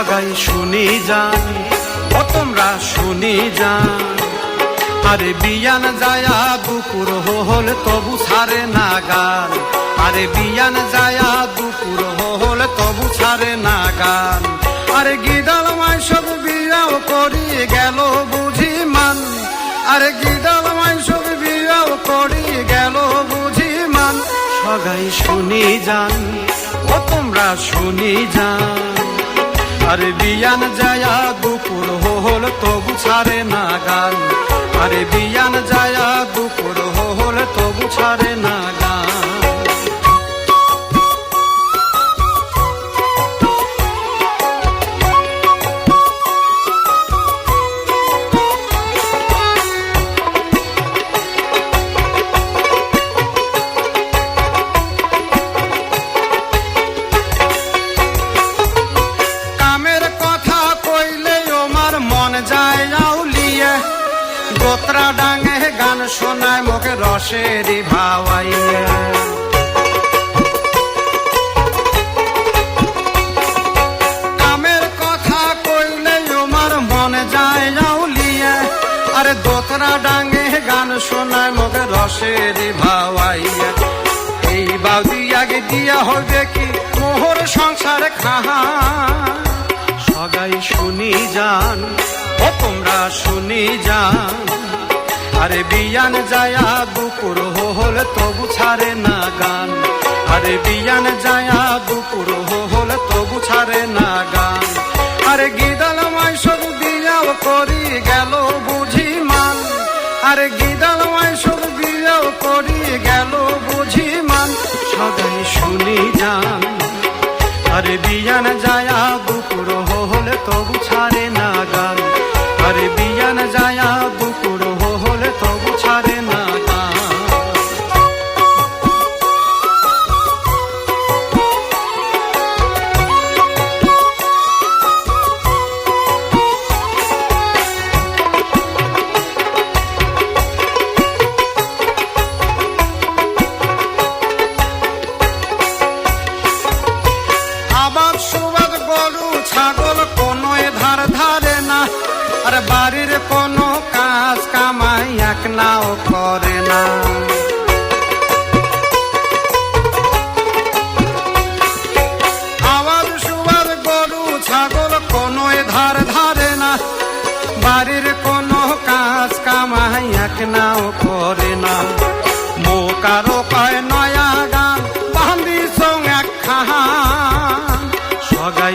সগাই শুনি যান, ও তোমরা শুনি যান। আরে বিয়ান যায়া দুপুর হল তবু ছাড়ে না গান। আরে বিয়ান যায়া দুপুর হল তবু ছাড়ে না গান। আরে গিদাল মাই সব বিয়াও করি গেল বুঝি মান। আরে গিদাল মাই সব বিয়াও করি গেল বুঝি মান। সগাই শুনি যান, ও তোমরা শুনি যান। আরে বিয়ান যায়া দুপুর হল, তবু ছাড়ে না গান। আরে বিয়ান যায়া দুপুর হল, তবু ছাড়ে গোত্রা ডাঙে গান শোনায় মুখে রসেরই ভাওয়াইয়ে। কামের কথা কইলে আমার মন যায় আউলিয়ে। আরে দোতরা ডাঙে গান শোনায় মুখে রসেরই ভাওয়াইয়ে। এই বাউদি আগে দিয়া হবে কি মোহর সংসার খাহা। সগাই শুনি তোমরা শুনি যান। আরে বিয়ান যায়া দুপুর হল, তবু ছাড়ে না গান। আরে বিয়ান যায়া দুপুর হল, তবু ছাড়ে না গান। আরে গিদাল মাইসব বিয়াও করি গেল বুঝি মান। আরে গিদাল মাইসব বিয়াও করি গেল বুঝি মান। সদাই শুনি যান। আরে বিয়ান যায়া দুপুর হলে, তবু ছাড়ে না ছাগল কোনো ধার ধারে না। আর বাড়ির কোনো কাজ কামাই এক নাও করে না। আবার সুবাদ গরু ছাগল কোনো ধার ধারে না। বাড়ির কোনো কাজ কামাই এক নাও করে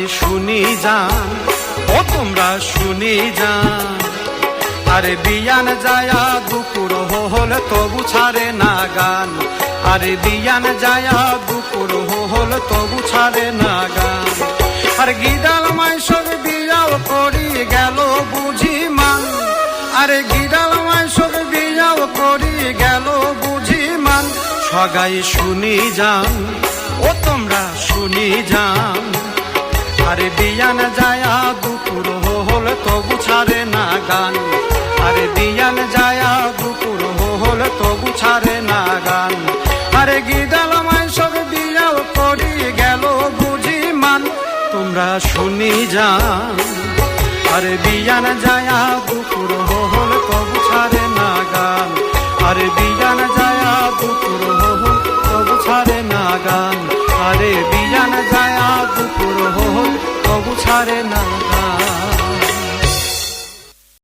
শুনি যান, ও তোমরা শুনি যান। আরে বিয়ান যায়া দুপুর হল, তবু ছাড়ে না গান। আরে বিয়ান যায়া দুপুর হল, তবু ছাড়ে না গান। আর গিদাল মাইসব বিয়াও করি গেল বুঝি মান। আরে গিদাল মাইসব বিয়াও করি গেল বুঝি মান। সগাই শুনি যান, ও তোমরা শুনি যান। আরে বিয়ান যায়া দুপুর হল তবু ছাড়ে না গান। আরে বিয়ান যায়া দুপুর হল তবু ছাড়ে না গান। আরে গিদাল মাইসব বিয়াও করি গেল বুঝি মান। তোমরা শুনি যান। আরে বিয়ান যায়া দুপুর হল তবু ছাড়ে না গান। আরে বিয়ান যায়া দুপুর হল